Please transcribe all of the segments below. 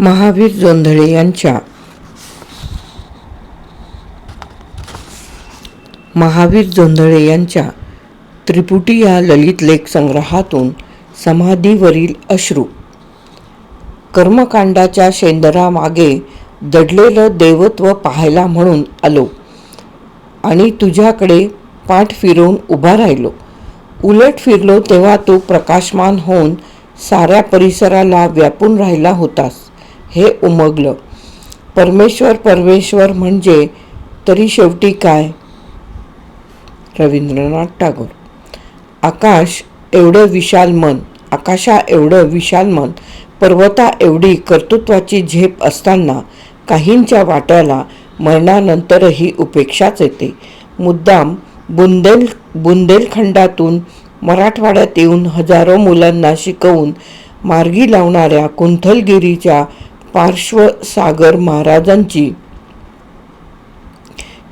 महावीर जोंधळे यांच्या महावीर जोंधळे यांच्या त्रिपुटी या ललित लेख संग्रहातून समाधीवरील अश्रू. कर्मकांडाच्या शेंदरामागे दडलेलं देवत्व पाहायला म्हणून आलो आणि तुझ्याकडे पाठ फिरवून उभा राहिलो. उलट फिरलो तेव्हा तू प्रकाशमान होऊन साऱ्या परिसराला व्यापून राहिला होतास. हे उमगलं. परमेश्वर परमेश्वर म्हणजे तरी शेवटी काय? रवींद्रनाथ टागोर. आकाश एवढं विशाल मन आकाशा एवढं विशाल मन पर्वता एवढी कर्तृत्वाची झेप असताना काहींच्या वाट्याला मरणानंतरही उपेक्षाच येते. मुद्दाम बुंदेल बुंदेलखंडातून मराठवाड्यात येऊन हजारो मुलांना शिकवून मार्गी लावणाऱ्या कुंथलगिरीच्या पार्श्वसागर महाराजांची.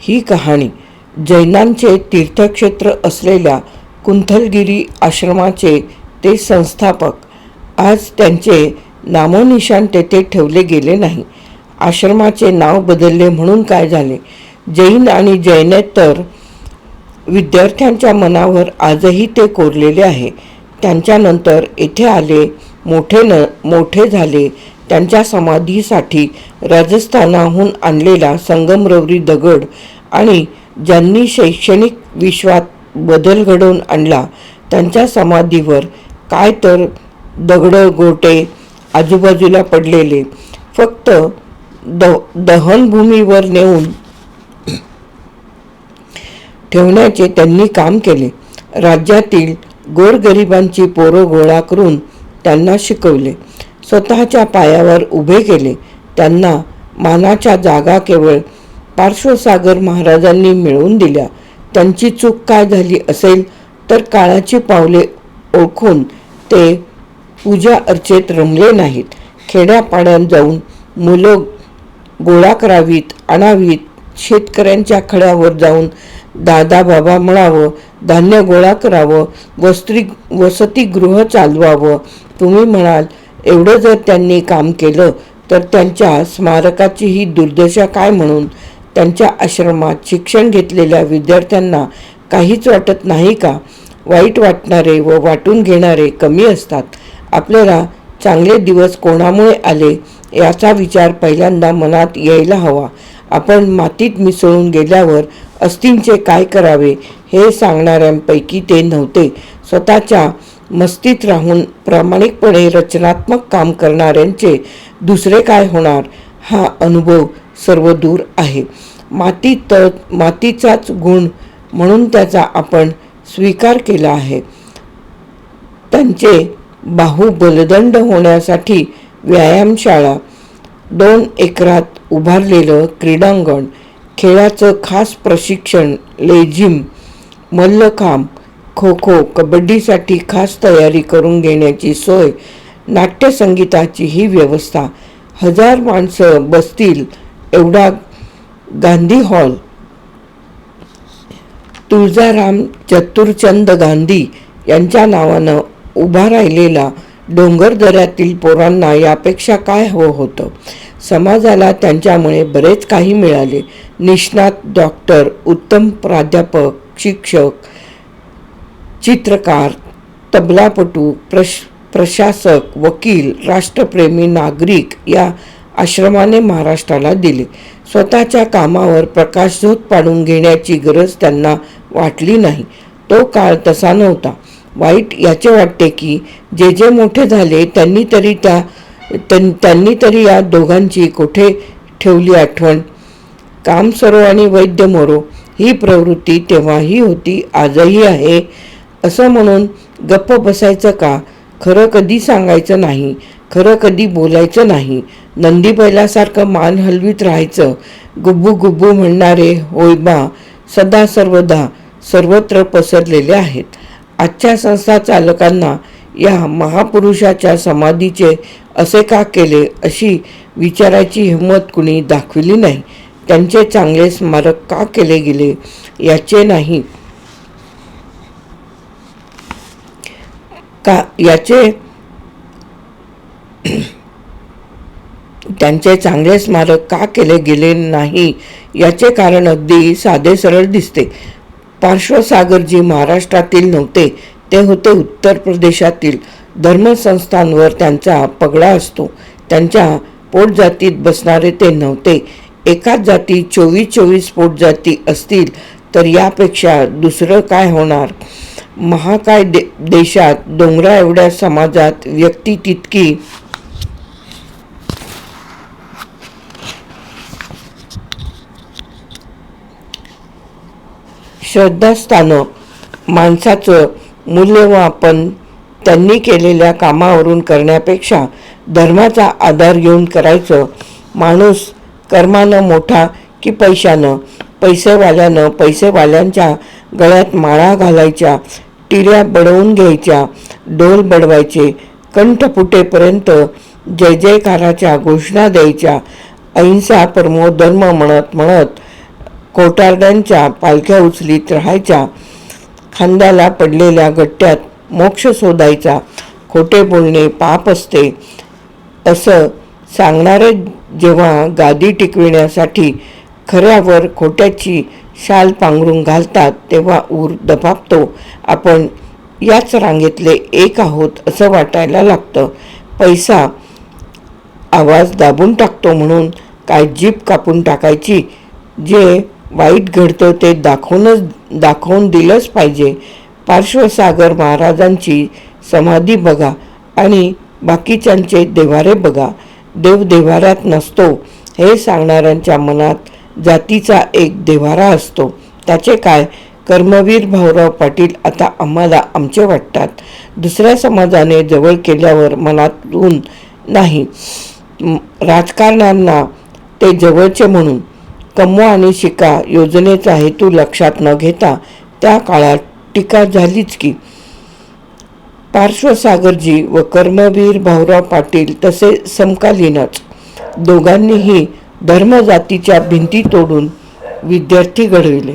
ही कहाणी जैनांचे तीर्थक्षेत्र असलेल्या कुंथलगिरी आश्रमाचे ते संस्थापक. आज त्यांचे नामोनिशाण तेथे ठेवले गेले नाही. आश्रमाचे नाव बदलले म्हणून काय झाले? जैन आणि जैनेतर विद्यार्थ्यांच्या मनावर आजही ते कोरलेले आहे. त्यांच्यानंतर येथे आले मोठे न मोठे झाले त्यांच्या समाधीसाठी राजस्थानाहून आणलेला संगमरवरी दगड आणि ज्यांनी शैक्षणिक विश्वात बदल घडवून आणला त्यांच्या समाधीवर काय तर दगडं गोटे आजूबाजूला पडलेले. फक्त द दहनभूमीवर नेऊन ठेवण्याचे त्यांनी काम केले. राज्यातील गोरगरिबांची पोरं गोळा करून त्यांना शिकवले. स्वतःच्या पायावर उभे केले. त्यांना मानाच्या जागा केवळ पार्श्वसागर महाराजांनी मिळवून दिल्या. त्यांची चूक काय झाली असेल तर काळाची पावले ओळखून ते पूजा अर्चेत रमले नाहीत. खेड्यापाड्यात जाऊन मुलं गोळा करावीत आणावीत शेतकऱ्यांच्या खड्यावर जाऊन दादा बाबा म्हणावं धान्य गोळा करावं वस्त्री वसतिगृह चालवावं. तुम्ही म्हणाल एवढं जर त्यांनी काम केलं तर त्यांच्या स्मारकाची ही दुर्दशा काय म्हणून? त्यांच्या आश्रमात शिक्षण घेतलेल्या विद्यार्थ्यांना काहीच वाटत नाही का? वाईट वाटणारे व वाटून घेणारे कमी असतात. आपल्याला चांगले दिवस कोणामुळे आले याचा विचार पहिल्यांदा मनात यायला हवा. आपण मातीत मिसळून गेल्यावर अस्थिंचे काय करावे हे सांगणाऱ्यांपैकी ते नव्हते. स्वतःच्या मस्तीत राहून प्रामाणिकपणे रचनात्मक काम करणाऱ्यांचे दुसरे काय होणार? हा अनुभव सर्व दूर आहे. माती तर मातीचाच गुण म्हणून त्याचा आपण स्वीकार केला आहे. त्यांचे बाहुबलदंड होण्यासाठी व्यायामशाळा दोन एकरात उभारलेलं क्रीडांगण खेळाचं खास प्रशिक्षण लेझिम मल्लखांब खो खो कबड्डीसाठी खास तयारी करून घेण्याची सोय नाट्यसंगीताची ही व्यवस्था. हजार माणसं बसतील एवढा गांधी हॉल. तुळजाराम चतुरचंद गांधी यांच्या नावानं उभा राहिलेला डोंगरदऱ्यातील पोरांना यापेक्षा काय हवं होतं? समाजाला त्यांच्यामुळे बरेच काही मिळाले. निष्णात डॉक्टर उत्तम प्राध्यापक शिक्षक चित्रकार तबलापटू प्रश प्रशासक वकील राष्ट्रप्रेमी नागरिक या आश्रमाने महाराष्ट्राला दिले. स्वतःच्या कामावर प्रकाशझोत पाडून घेण्याची गरज त्यांना वाटली नाही. तो काळ तसा नव्हता. वाईट याचे वाटते की जे जे मोठे झाले त्यांनी तरी त्या त्यां- त्यांनी तरी या दोघांची कोठे ठेवली आठवण? काम सरो आणि वैद्य मोरो. ही प्रवृत्ती तेव्हाही होती आजही आहे. असं म्हणून गप्प बसायचं का? खरं कधी सांगायचं नाही खरं कधी बोलायचं नाही. नंदी बैलासारखं मान हलवीत राहायचं. गुब्बू गुब्बू म्हणणारे होयबा सदा सर्वदा सर्वत्र पसरलेले आहेत. आजच्या संस्था चालकांना या महापुरुषाच्या समाधीचे असे का केले? अशी विचाराची हिंमत कुणी दाखविली नाही. त्यांचे चांगले स्मारक का केले गेले? याचे नाही. का याचे त्यांचे चांगले स्मारक का केले गेले नाही? याचे कारण अगदी साधे सरळ दिसते. पार्श्वसागरजी महाराष्ट्रातील नव्हते. ते होते उत्तर प्रदेशातील धर्मसंस्थांवर त्यांचा पगडा असतो. त्यांच्या पोटजातीत बसणारे ते नव्हते. एकाच जाती चोवीस चोवीस पोटजाती असतील तर यापेक्षा दुसरं काय होणार? महाकाय दे देशात डोंगरा एवढ्या समाजात व्यक्ती तितकी श्रद्धास्थानं माणसाचं मूल्यमापन त्यांनी केलेल्या कामावरून करण्यापेक्षा धर्माचा आधार घेऊन करायचं माणूस कर्मानं मोठा की पैशानं पैसेवाल्यानं पैसेवाल्यांच्या गळ्यात माळा घालायच्या टिऱ्या बडवून घ्यायच्या डोल बडवायचे कंठ फुटेपर्यंत जय जयकाराच्या घोषणा द्यायच्या अहिंसा परमो धर्म म्हणत म्हणत कोटारड्यांच्या पालख्या उचलीत राहायच्या खांद्याला पडलेल्या गट्ट्यात मोक्ष शोधायचा खोटे बोलणे पाप असते असं सांगणारे जेव्हा गादी टिकविण्यासाठी खऱ्यावर खोट्याची शाल पांघरून घालतात तेव्हा ऊर दबापतो आपण याच रांगेतले एक आहोत असं वाटायला लागतं. पैसा आवाज दाबून टाकतो म्हणून काय जीप कापून टाकायची? जे वाईट घडतं ते दाखवूनच दाखवून दिलंच पाहिजे. पार्श्वसागर महाराजांची समाधी बघा आणि बाकीच्यांचे देवारे बघा. देव देवाऱ्यात नसतो. हे सांगणाऱ्यांच्या मनात जातीचा एक देवारा असतो. त्याचे काय? कर्मवीर भाऊराव पाटील आता आम्हाला आमचे वाटतात. दुसऱ्या समाजाने जवळ केल्यावर मनातून नाही. राजकारण्यांना ते जवळचे म्हणून कमवा आणि शिका योजनेचा हेतू लक्षात न घेता त्या काळात टीका झालीच की. पार्श्वसागरजी व कर्मवीर भाऊराव पाटील तसे समकालीनच. दोघांनीही धर्मजातीच्या भिंती तोडून विद्यार्थी घडविले.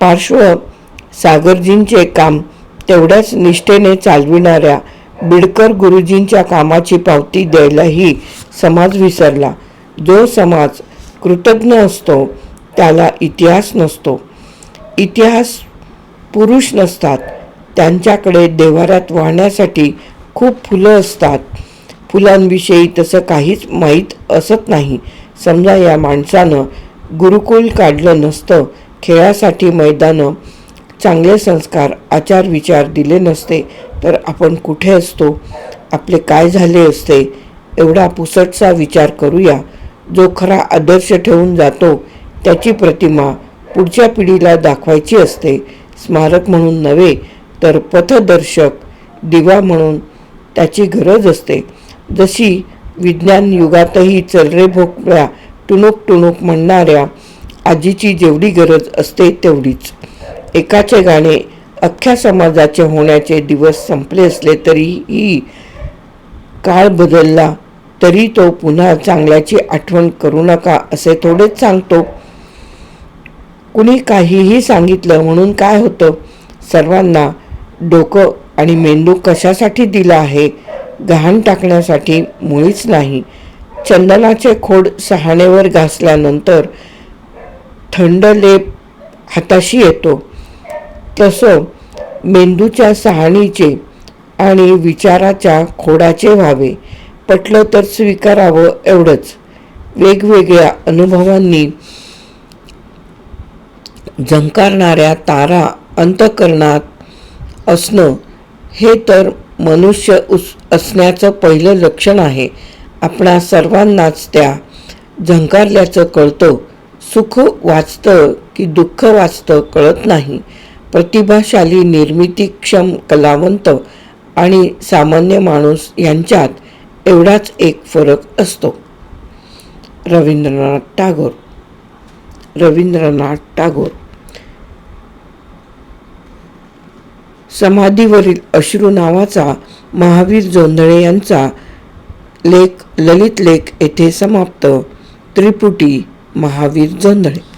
पार्श्व सागरजींचे काम तेवढ्याच निष्ठेने चालविणाऱ्या बिडकर गुरुजींच्या कामाची पावती द्यायलाही समाज विसरला. जो समाज कृतज्ञ असतो त्याला इतिहास नसतो. इतिहास पुरुष नसतात त्यांच्याकडे देवाऱ्यात वाहण्यासाठी खूप फुलं असतात. फुलांविषयी तसं काहीच माहीत असत नाही. समजा या माणसानं गुरुकुल काढलं नसतं. खेळासाठी मैदानं चांगले संस्कार आचार विचार दिले नसते. तर आपण कुठे असतो? आपले काय झाले असते? एवढा पुसटसा विचार करूया. जो खरा आदर्श ठेवून जातो त्याची प्रतिमा पुढच्या पिढीला दाखवायची असते. स्मारक म्हणून नव्हे तर पथदर्शक दिवा म्हणून त्याची गरज असते. जशी विज्ञान युगातही चलरे भोकळ्या टुणूक टुणूक म्हणणाऱ्या आजीची जेवढी गरज असते तेवढीच. एकाचे गाणे अख्ख्या समाजाचे होण्याचे दिवस संपले असले तरीही काळ बदलला तरी तो पुन्हा चांगल्याची आठवण करू नका असे थोडेच सांगतो. कुणी काहीही सांगितलं म्हणून काय होतं? सर्वांना डोकं आणि मेंदू कशासाठी दिला आहे घाण टाकण्यासाठी मुळीच नाही. चंदनाचे खोड सहाणेवर घासल्यानंतर थंड लेप हाताशी येतो. तसं मेंदूच्या सहाणीचे आणि विचाराच्या खोडाचे व्हावे. पटलं तर स्वीकारावं एवढंच. वेगवेगळ्या अनुभवांनी झंकारणाऱ्या तारा अंतकरणात असणं हे तर मनुष्य उस असण्याचं पहिलं लक्षण आहे. आपणा सर्वांनाच त्या झंकारल्याचं कळतं. सुख वाचतं की दुःख वाचतं कळत नाही. प्रतिभाशाली निर्मितीक्षम कलावंत आणि सामान्य माणूस यांच्यात एवढाच एक फरक असतो. रवींद्रनाथ टागोर. रवींद्रनाथ टागोर. समाधीवरील अश्रू नावाचा महावीर जोंधळे यांचा लेख ललित लेख येथे समाप्त. त्रिपुटी महावीर जोंधळे.